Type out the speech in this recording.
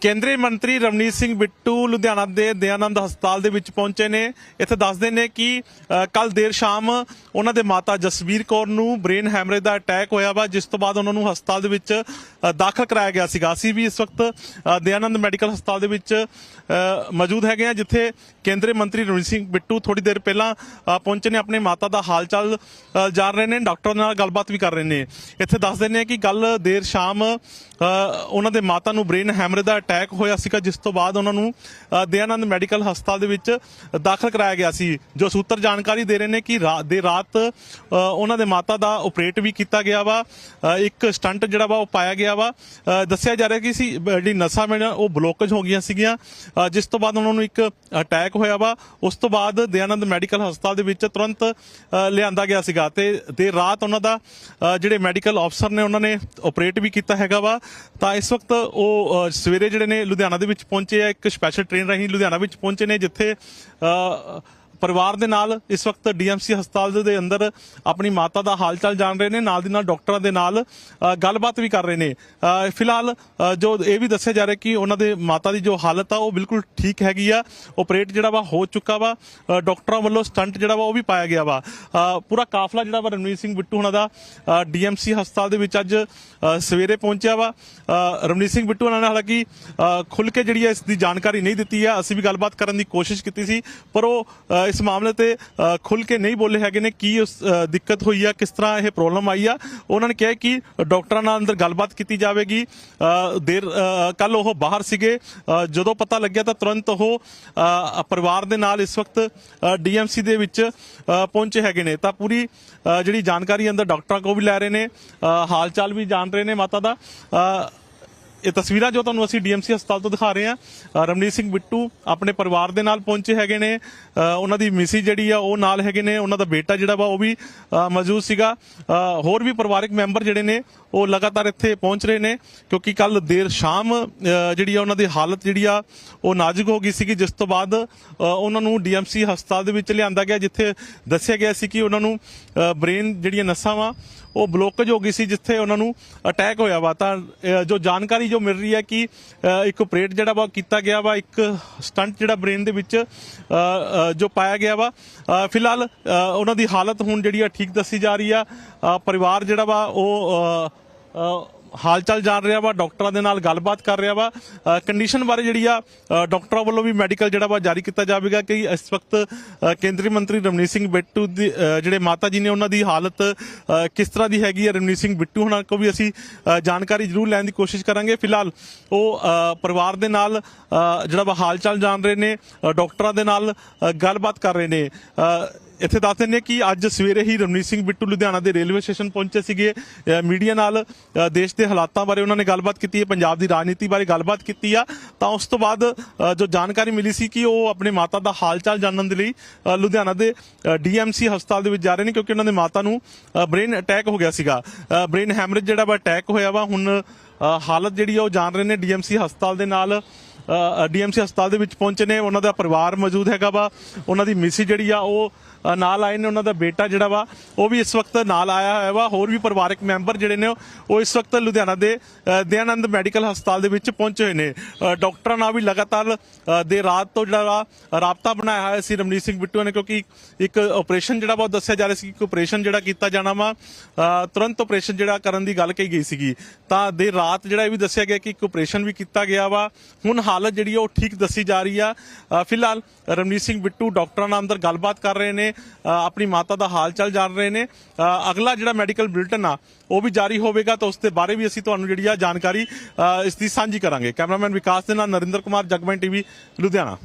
ਕੇਂਦਰੀ ਮੰਤਰੀ ਰਵਨੀਤ ਸਿੰਘ ਬਿੱਟੂ ਲੁਧਿਆਣਾ ਦੇ ਦਯਾਨੰਦ ਹਸਪਤਾਲ ਦੇ ਵਿੱਚ ਪਹੁੰਚੇ ਨੇ। ਇੱਥੇ ਦੱਸਦੇ ਨੇ ਕਿ ਕੱਲ ਦੇਰ ਸ਼ਾਮ ਉਹਨਾਂ ਦੇ ਮਾਤਾ ਜਸਵੀਰ ਕੌਰ ਨੂੰ ਬ੍ਰੇਨ ਹੈਮਰੇਜ ਦਾ ਅਟੈਕ ਹੋਇਆ ਵਾ ਜਿਸ ਤੋਂ ਬਾਅਦ ਉਹਨਾਂ ਨੂੰ ਹਸਪਤਾਲ ਦੇ ਵਿੱਚ ਦਾਖਲ ਕਰਾਇਆ ਗਿਆ ਸੀਗਾ। ਅਸੀਂ ਵੀ ਇਸ ਵਕਤ ਅ, ਮੈਡੀਕਲ ਹਸਪਤਾਲ ਦੇ ਵਿੱਚ ਮੌਜੂਦ ਹੈਗੇ ਆ ਜਿੱਥੇ ਕੇਂਦਰੀ ਮੰਤਰੀ ਰਵਨੀਤ ਸਿੰਘ ਬਿੱਟੂ ਥੋੜੀ ਦੇਰ ਪਹਿਲਾਂ ਪਹੁੰਚੇ ਨੇ ਆਪਣੇ ਮਾਤਾ ਦਾ ਹਾਲ ਚਾਲ ਅ, ਜਾਣ ਰਹੇ ਨੇ ਡਾਕਟਰ ਨਾਲ ਗੱਲਬਾਤ ਵੀ ਕਰ ਰਹੇ ਨੇ। ਇੱਥੇ ਦੱਸਦੇ ਨੇ ਕਿ ਕੱਲ ਦੇਰ ਸ਼ਾਮ ਉਹਨਾਂ ਦੇ ਮਾਤਾ ਨੂੰ ਬ੍ਰੇਨ ਹੈਮਰੇਜ ਦਾ ਅਟੈਕ ਹੋਇਆ ਸੀਗਾ ਜਿਸ ਤੋਂ ਬਾਅਦ ਉਹਨਾਂ ਨੂੰ ਅ, ਮੈਡੀਕਲ ਹਸਪਤਾਲ ਦੇ ਵਿੱਚ ਦਾਖਲ ਕਰਾਇਆ ਗਿਆ ਸੀ। ਜੋ ਸੂਤਰ ਜਾਣਕਾਰੀ ਦੇ ਰਹੇ ਨੇ ਕਿ ਰਾਤ ਦੇ ਰਾਤ ਉਹਨਾਂ ਦੇ ਮਾਤਾ ਦਾ ਆਪਰੇਟ ਵੀ ਕੀਤਾ ਗਿਆ ਵਾ। ਇੱਕ ਸਟੰਟ ਜਿਹੜਾ ਵਾ ਉਹ ਪਾਇਆ ਗਿਆ ਵਾ। ਦੱਸਿਆ ਜਾ ਰਿਹਾ ਕਿ ਸੀ ਜਿਹੜੀ ਨਸਾਂ ਮੇਂ ਉਹ ਬਲੋਕੇਜ ਹੋ ਗਈਆਂ ਸੀਗੀਆਂ। ਜਿਸ ਤੋਂ ਬਾਅਦ ਉਹਨਾਂ ਨੂੰ ਇੱਕ ਅਟੈਕ ਹੋਇਆ ਵਾ। ਉਸ ਤੋਂ ਬਾਅਦ ਦਯਾਨੰਦ ਮੈਡੀਕਲ ਹਸਪਤਾਲ ਦੇ ਵਿੱਚ ਤੁਰੰਤ ਲਿਆਂਦਾ ਗਿਆ ਸੀਗਾ ਤੇ ਦੇਰ ਰਾਤ ਉਹਨਾਂ ਦਾ ਜਿਹੜੇ ਮੈਡੀਕਲ ਅਫਸਰ ਨੇ ਉਹਨਾਂ ਨੇ ਆਪਰੇਟ ਵੀ ਕੀਤਾ ਹੈਗਾ ਵਾ। ਤਾਂ ਇਸ ਵਕਤ ਉਹ ਅ, ਸਵੇਰੇ ਜਿਹੜੇ ਨੇ ਲੁਧਿਆਣਾ ਦੇ ਵਿੱਚ ਪਹੁੰਚੇ ਆ ਇੱਕ ਸਪੈਸ਼ਲ ਟ੍ਰੇਨ ਰਾਹੀਂ ਲੁਧਿਆਣਾ ਵਿੱਚ ਪਹੁੰਚੇ ਨੇ ਜਿੱਥੇ ਅ, ਪਰਿਵਾਰ ਦੇ ਨਾਲ ਇਸ ਵਕਤ ਡੀਐਮਸੀ ਹਸਪਤਾਲ ਦੇ ਅੰਦਰ ਆਪਣੀ ਮਾਤਾ ਦਾ ਹਾਲ ਚਾਲ ਜਾਣ ਰਹੇ ਨੇ ਨਾਲ ਦੀ ਨਾਲ ਡਾਕਟਰਾਂ ਦੇ ਨਾਲ ਗੱਲਬਾਤ ਵੀ ਕਰ ਰਹੇ ਨੇ। ਫਿਲਹਾਲ ਜੋ ਇਹ ਵੀ ਦੱਸਿਆ ਜਾ ਰਿਹਾ ਕਿ ਉਹਨਾਂ ਦੇ ਮਾਤਾ ਦੀ ਜੋ ਹਾਲਤ ਆ ਉਹ ਬਿਲਕੁਲ ਠੀਕ ਹੈਗੀ ਆ। ਆਪਰੇਟ ਜਿਹੜਾ ਵਾ ਹੋ ਚੁੱਕਾ ਵਾ। ਅ, ਡਾਕਟਰਾਂ ਵੱਲੋਂ ਸਟੰਟ ਜਿਹੜਾ ਵਾ ਉਹ ਵੀ ਪਾਇਆ ਗਿਆ ਵਾ। ਪੂਰਾ ਕਾਫਲਾ ਜਿਹੜਾ ਵਾ ਰਣਵੀਰ ਸਿੰਘ ਬਿੱਟੂ ਉਹਨਾਂ ਦਾ ਡੀਐਮਸੀ ਹਸਪਤਾਲ ਦੇ ਵਿੱਚ ਅੱਜ ਸਵੇਰੇ ਪਹੁੰਚਿਆ ਵਾ। ਅ, ਸਿੰਘ ਬਿੱਟੂ ਉਹਨਾਂ ਨੇ ਹਾਲਾਂਕਿ ਅ, ਖੁੱਲ ਕੇ ਜਿਹੜੀ ਹੈ ਇਸ ਦੀ ਜਾਣਕਾਰੀ ਨਹੀਂ ਦਿੱਤੀ ਆ। ਅਸੀਂ ਵੀ ਗੱਲਬਾਤ ਕਰਨ ਦੀ ਕੋਸ਼ਿਸ਼ ਕੀਤੀ ਸੀ ਪਰ ਉਹ ਇਸ ਮਾਮਲੇ ਤੇ ਅ, ਖੁੱਲ ਕੇ ਨਹੀਂ ਬੋਲੇ ਹੈਗੇ ਨੇ ਕੀ ਉਸ ਦਿੱਕਤ ਹੋਈ ਆ ਕਿਸ ਤਰ੍ਹਾਂ ਇਹ ਪ੍ਰੋਬਲਮ ਆਈ ਆ। ਉਹਨਾਂ ਨੇ ਕਿਹਾ ਕਿ ਡਾਕਟਰਾਂ ਨਾਲ ਅੰਦਰ ਗੱਲਬਾਤ ਕੀਤੀ ਜਾਵੇਗੀ। ਦੇਰ ਕੱਲ ਉਹ ਬਾਹਰ ਸੀਗੇ। ਜਦੋਂ ਪਤਾ ਲੱਗਿਆ ਤਾਂ ਤੁਰੰਤ ਉਹ ਪਰਿਵਾਰ ਦੇ ਨਾਲ ਇਸ ਵਕਤ ਡੀਐਮਸੀ ਦੇ ਵਿੱਚ ਪਹੁੰਚੇ ਹੈਗੇ ਨੇ। ਤਾਂ ਪੂਰੀ ਜਿਹੜੀ ਜਾਣਕਾਰੀ ਅੰਦਰ ਡਾਕਟਰਾਂ ਕੋਲ ਵੀ ਲੈ ਰਹੇ ਨੇ ਅ, ਹਾਲ ਚਾਲ ਵੀ ਜਾਣ ਰਹੇ ਨੇ ਮਾਤਾ ਦਾ। ਇਹ ਤਸਵੀਰਾਂ ਜੋ ਤੁਹਾਨੂੰ ਅਸੀਂ ਡੀਐਮਸੀ ਹਸਪਤਾਲ ਤੋਂ ਦਿਖਾ ਰਹੇ ਹਾਂ ਅ, ਰਮਨੀਤ ਸਿੰਘ ਬਿੱਟੂ ਆਪਣੇ ਪਰਿਵਾਰ ਦੇ ਨਾਲ ਪਹੁੰਚੇ ਹੈਗੇ ਨੇ। ਉਹਨਾਂ ਦੀ ਮਿਸੀ ਜਿਹੜੀ ਆ ਉਹ ਨਾਲ ਹੈਗੇ ਨੇ। ਉਹਨਾਂ ਦਾ ਬੇਟਾ ਜਿਹੜਾ ਵਾ ਉਹ ਵੀ ਮੌਜੂਦ ਸੀਗਾ। ਹੋਰ ਵੀ ਪਰਿਵਾਰਕ ਮੈਂਬਰ ਜਿਹੜੇ ਨੇ ਉਹ ਲਗਾਤਾਰ ਇੱਥੇ ਪਹੁੰਚ ਰਹੇ ਨੇ ਕਿਉਂਕਿ ਕੱਲ ਦੇਰ ਸ਼ਾਮ ਜਿਹੜੀ ਆ ਉਹਨਾਂ ਦੀ ਹਾਲਤ ਜਿਹੜੀ ਆ ਉਹ ਨਾਜ਼ੁਕ ਹੋ ਗਈ ਸੀਗੀ। ਜਿਸ ਤੋਂ ਬਾਅਦ ਉਹਨਾਂ ਨੂੰ ਡੀਐਮਸੀ ਹਸਪਤਾਲ ਦੇ ਵਿੱਚ ਲਿਆਂਦਾ ਗਿਆ ਜਿੱਥੇ ਦੱਸਿਆ ਗਿਆ ਸੀ ਕਿ ਉਹਨਾਂ ਨੂੰ ਬ੍ਰੇਨ ਜਿਹੜੀਆਂ ਨਸਾਂ ਵਾ ਉਹ ਬਲੋਕੇਜ ਹੋ ਗਈ ਸੀ ਜਿੱਥੇ ਉਹਨਾਂ ਨੂੰ ਅਟੈਕ ਹੋਇਆ ਵਾ। ਤਾਂ ਜੋ ਜਾਣਕਾਰੀ ਜੋ ਮਿਲ ਰਹੀ ਹੈ ਕਿ ਇੱਕ ਆਪਰੇਟ ਜਿਹੜਾ ਵਾ ਕੀਤਾ ਗਿਆ ਵਾ, ਇੱਕ ਸਟੰਟ ਜਿਹੜਾ ਬ੍ਰੇਨ ਦੇ ਵਿੱਚ ਜੋ ਪਾਇਆ ਗਿਆ ਵਾ। ਫਿਲਹਾਲ ਉਹਨਾਂ ਦੀ ਹਾਲਤ ਹੁਣ ਜਿਹੜੀ ਆ ਠੀਕ ਦੱਸੀ ਜਾ ਰਹੀ ਆ। ਪਰਿਵਾਰ ਜਿਹੜਾ ਵਾ ਉਹ ਅ, ਹਾਲ ਚਾਲ ਜਾਣ ਰਿਹਾ ਵਾ ਡਾਕਟਰਾਂ ਦੇ ਨਾਲ ਗੱਲਬਾਤ ਕਰ ਰਿਹਾ ਵਾ। ਕੰਡੀਸ਼ਨ ਬਾਰੇ ਜਿਹੜੀ ਆ ਅ, ਡਾਕਟਰਾਂ ਵੱਲੋਂ ਵੀ ਮੈਡੀਕਲ ਜਿਹੜਾ ਵਾ ਜਾਰੀ ਕੀਤਾ ਜਾਵੇਗਾ ਕਿ ਇਸ ਵਕਤ ਕੇਂਦਰੀ ਮੰਤਰੀ ਰਮਨੀਤ ਸਿੰਘ ਬਿੱਟੂ ਦੀ ਜਿਹੜੇ ਮਾਤਾ ਜੀ ਨੇ ਉਹਨਾਂ ਦੀ ਹਾਲਤ ਕਿਸ ਤਰ੍ਹਾਂ ਦੀ ਹੈਗੀ ਹੈ ਰਮਨੀਤ ਸਿੰਘ ਬਿੱਟੂ ਹੁਣਾਂ ਕੋ ਵੀ ਅਸੀਂ ਜਾਣਕਾਰੀ ਜ਼ਰੂਰ ਲੈਣ ਦੀ ਕੋਸ਼ਿਸ਼ ਕਰਾਂਗੇ। ਫਿਲਹਾਲ ਉਹ ਪਰਿਵਾਰ ਦੇ ਨਾਲ ਜਿਹੜਾ ਵਾ ਹਾਲ ਚਾਲ ਜਾਣ ਰਹੇ ਨੇ ਅ, ਡਾਕਟਰਾਂ ਦੇ ਨਾਲ ਗੱਲਬਾਤ ਕਰ ਰਹੇ ਨੇ। ਇੱਥੇ ਦੱਸ ਦਿੰਦੇ ਹਾਂ ਕਿ ਅੱਜ ਸਵੇਰੇ ਹੀ ਰਮਨੀਤ ਸਿੰਘ ਬਿੱਟੂ ਲੁਧਿਆਣਾ ਦੇ ਰੇਲਵੇ ਸਟੇਸ਼ਨ ਪਹੁੰਚੇ ਸੀਗੇ। ਮੀਡੀਆ ਨਾਲ ਦੇਸ਼ ਦੇ ਹਾਲਾਤਾਂ ਬਾਰੇ ਉਹਨਾਂ ਨੇ ਗੱਲਬਾਤ ਕੀਤੀ ਹੈ, ਪੰਜਾਬ ਦੀ ਰਾਜਨੀਤੀ ਬਾਰੇ ਗੱਲਬਾਤ ਕੀਤੀ ਆ। ਤਾਂ ਉਸ ਤੋਂ ਬਾਅਦ ਜੋ ਜਾਣਕਾਰੀ ਮਿਲੀ ਸੀ ਕਿ ਉਹ ਆਪਣੇ ਮਾਤਾ ਦਾ ਹਾਲ ਚਾਲ ਜਾਣਨ ਦੇ ਲਈ ਲੁਧਿਆਣਾ ਦੇ ਡੀਐਮਸੀ ਹਸਪਤਾਲ ਦੇ ਵਿੱਚ ਜਾ ਰਹੇ ਨੇ ਕਿਉਂਕਿ ਉਹਨਾਂ ਦੇ ਮਾਤਾ ਨੂੰ ਬ੍ਰੇਨ ਅਟੈਕ ਹੋ ਗਿਆ ਸੀਗਾ। ਬ੍ਰੇਨ ਹੈਮਰੇਜ ਜਿਹੜਾ ਵਾ ਅਟੈਕ ਹੋਇਆ ਵਾ, ਹੁਣ ਹਾਲਤ ਜਿਹੜੀ ਆ ਉਹ ਜਾਣ ਰਹੇ ਨੇ ਡੀਐਮਸੀ ਹਸਪਤਾਲ ਦੇ ਨਾਲ। ਡੀਐਮਸੀ ਹਸਪਤਾਲ ਦੇ ਵਿੱਚ ਪਹੁੰਚੇ ਨੇ ਉਹਨਾਂ ਦਾ ਪਰਿਵਾਰ ਮੌਜੂਦ ਹੈਗਾ ਵਾ। ਉਹਨਾਂ ਦੀ ਮਿਸੀ ਜਿਹੜੀ ਆ ਉਹ ਨਾਲ ਆਏ ਨੇ ਉਹਨਾਂ ਦਾ ਬੇਟਾ ਜਿਹੜਾ ਵਾ ਉਹ ਵੀ ਇਸ ਵਕਤ ਨਾਲ ਆਇਆ ਹੋਇਆ ਵਾ। ਹੋਰ ਵੀ ਪਰਿਵਾਰਕ ਮੈਂਬਰ ਜਿਹੜੇ ਨੇ ਉਹ ਇਸ ਵਕਤ ਲੁਧਿਆਣਾ ਦੇ ਦਿਆਨੰਦ ਮੈਡੀਕਲ ਹਸਪਤਾਲ ਦੇ ਵਿੱਚ ਪਹੁੰਚੇ ਹੋਏ ਨੇ। ਅ, ਡਾਕਟਰਾਂ ਨਾਲ ਵੀ ਲਗਾਤਾਰ ਅ, ਦੇ ਰਾਤ ਤੋਂ ਜਿਹੜਾ ਵਾ ਰਾਬਤਾ ਬਣਾਇਆ ਹੋਇਆ ਸੀ ਰਮਨੀਤ ਸਿੰਘ ਬਿੱਟੂ ਨੇ ਕਿਉਂਕਿ ਇੱਕ ਆਪਰੇਸ਼ਨ ਜਿਹੜਾ ਵਾ ਉਹ ਦੱਸਿਆ ਜਾ ਰਿਹਾ ਸੀ ਕਿ ਆਪਰੇਸ਼ਨ ਜਿਹੜਾ ਕੀਤਾ ਜਾਣਾ ਵਾ ਤੁਰੰਤ ਆਪਰੇਸ਼ਨ ਜਿਹੜਾ ਕਰਨ ਦੀ ਗੱਲ ਕਹੀ ਗਈ ਸੀਗੀ। ਤਾਂ ਦੇਰ ਰਾਤ ਜਿਹੜਾ ਇਹ ਵੀ ਦੱਸਿਆ ਗਿਆ ਕਿ ਇੱਕ ਆਪਰੇਸ਼ਨ ਵੀ ਕੀਤਾ ਗਿਆ ਵਾ। ਹੁਣ ਹਾਲ ਹਾਲਤ ਜਿਹੜੀ ਆ, ਉਹ ਠੀਕ ਦੱਸੀ ਜਾ ਰਹੀ ਆ। ਫਿਲਹਾਲ ਰਮਨੀਤ ਸਿੰਘ ਬਿੱਟੂ ਡਾਕਟਰਾਂ ਨਾਲ ਅੰਦਰ ਗੱਲਬਾਤ ਕਰ ਰਹੇ ਨੇ। ਆਪਣੀ ਮਾਤਾ ਦਾ ਹਾਲ ਚਾਲ ਜਾਣ ਰਹੇ ਨੇ। ਅਗਲਾ ਜਿਹੜਾ ਮੈਡੀਕਲ ਬੁਲੇਟਿਨ ਆ, ਉਹ ਵੀ ਜਾਰੀ ਹੋਵੇਗਾ ਤਾਂ ਉਸ ਦੇ ਬਾਰੇ ਵੀ ਅਸੀਂ ਤੁਹਾਨੂੰ ਜਿਹੜੀ ਆ ਜਾਣਕਾਰੀ ਇਸ ਦੀ ਸਾਂਝੀ ਕਰਾਂਗੇ। ਕੈਮਰਾਮੈਨ ਵਿਕਾਸ ਦੇ ਨਾਲ ਨਰਿੰਦਰ ਕੁਮਾਰ, ਜਗਮੈਨ ਟੀਵੀ, ਲੁਧਿਆਣਾ।